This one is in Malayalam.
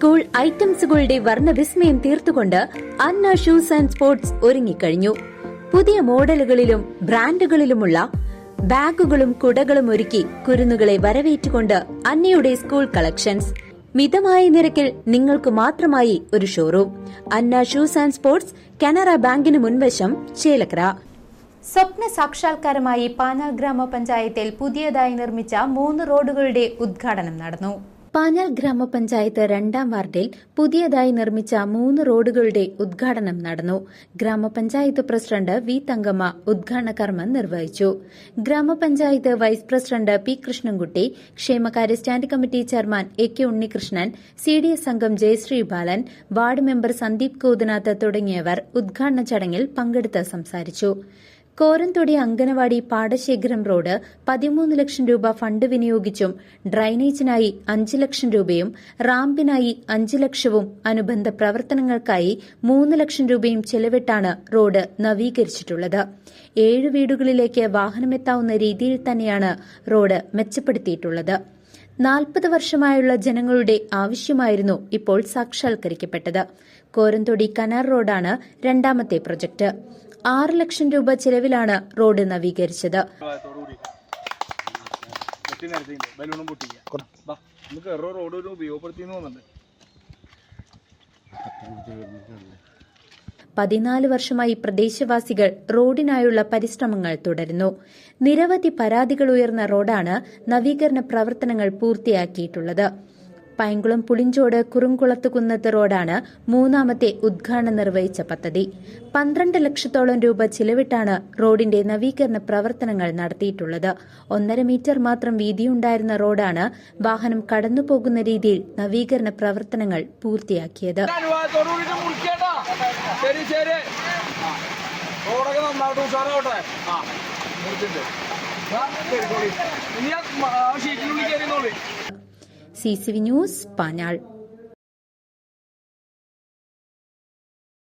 സ്കൂൾ ഐറ്റംസുകളുടെ വർണവിസ്മയം തീർത്തുകൊണ്ട് അന്ന ഷൂസ് ആൻഡ് സ്പോർട്സ് ഒരുങ്ങിക്കഴിഞ്ഞു. പുതിയ മോഡലുകളിലും ബ്രാൻഡുകളിലുമുള്ള ബാഗുകളും കുടകളും ഒരുക്കി കുരുന്നുകളെ വരവേറ്റുകൊണ്ട് അന്നയുടെ സ്കൂൾ കളക്ഷൻസ്. മിതമായ നിരക്കിൽ നിങ്ങൾക്ക് മാത്രമായി ഒരു showroom. Anna shoes and sports Canara ബാങ്കിന് മുൻവശം ചേലക്കര. സ്വപ്ന സാക്ഷാത്കാരമായി പാനാൽ ഗ്രാമപഞ്ചായത്തിൽ പുതിയതായി നിർമ്മിച്ച മൂന്ന് റോഡുകളുടെ ഉദ്ഘാടനം നടന്നു. പാഞ്ഞാൽ ഗ്രാമപഞ്ചായത്ത് രണ്ടാം വാർഡിൽ പുതിയതായി നിർമ്മിച്ച മൂന്ന് റോഡുകളുടെ ഉദ്ഘാടനം നടന്നു. ഗ്രാമപഞ്ചായത്ത് പ്രസിഡന്റ് വി തങ്കമ്മ ഉദ്ഘാടന കർമ്മം നിർവഹിച്ചു. ഗ്രാമപഞ്ചായത്ത് വൈസ് പ്രസിഡന്റ് പി കൃഷ്ണൻകുട്ടി ക്ഷേമകാര്യ stand committee chairman A K Unnikrishnan C D S അംഗം ജയശ്രീ ബാലൻ വാർഡ് മെമ്പർ സന്ദീപ് കോതുനാഥ് തുടങ്ങിയവർ ഉദ്ഘാടന ചടങ്ങിൽ പങ്കെടുത്ത് സംസാരിച്ചു. കോരന്തൊടി അങ്കനവാടി പാടശേഖരം റോഡ് പതിമൂന്ന് ലക്ഷം രൂപ ഫണ്ട് വിനിയോഗിച്ചും ഡ്രൈനേജിനായി അഞ്ച് ലക്ഷം രൂപയും റാമ്പിനായി അഞ്ച് ലക്ഷവും അനുബന്ധ പ്രവർത്തനങ്ങൾക്കായി മൂന്ന് ലക്ഷം രൂപയും ചെലവിട്ടാണ് റോഡ് നവീകരിച്ചിട്ടുള്ളത്. ഏഴ് വീടുകളിലേക്ക് വാഹനമെത്താവുന്ന രീതിയിൽ തന്നെയാണ് റോഡ് മെച്ചപ്പെടുത്തിയിട്ടുള്ളത്. നാൽപ്പത് വർഷമായുള്ള ജനങ്ങളുടെ ആവശ്യമായിരുന്നു ഇപ്പോൾ സാക്ഷാത്കരിക്കപ്പെട്ടത്. കോരന്തൊടി കനാർ റോഡാണ് രണ്ടാമത്തെ പ്രൊജക്ട്. ആറ് ലക്ഷം രൂപ ചെലവിലാണ് റോഡ് നവീകരിച്ചത്. പതിനാല് വർഷമായി പ്രദേശവാസികൾ റോഡിനായുള്ള പരിശ്രമങ്ങൾ തുടരുന്നു. നിരവധി പരാതികൾ ഉയർന്ന റോഡാണ് നവീകരണ പ്രവർത്തനങ്ങൾ പൂർത്തിയാക്കിയിട്ടുള്ളത്. പൈങ്കുളം പുളിഞ്ചോട് കുറുംകുളത്തുകുന്നത്ത് റോഡാണ് മൂന്നാമത്തെ ഉദ്ഘാടനം നിർവഹിച്ച പദ്ധതി. പന്ത്രണ്ട് ലക്ഷത്തോളം രൂപ ചിലവിട്ടാണ് റോഡിന്റെ നവീകരണ പ്രവർത്തനങ്ങൾ നടത്തിയിട്ടുള്ളത്. ഒന്നര മീറ്റർ മാത്രം വീതിയുണ്ടായിരുന്ന റോഡാണ് വാഹനം കടന്നുപോകുന്ന രീതിയിൽ നവീകരണ പ്രവർത്തനങ്ങൾ പൂർത്തിയാക്കിയത്. ആ. ഇനി ആ ഷീറ്റിനുള്ളിൽ സി ന്യൂസ് പാഞ്ഞാൾ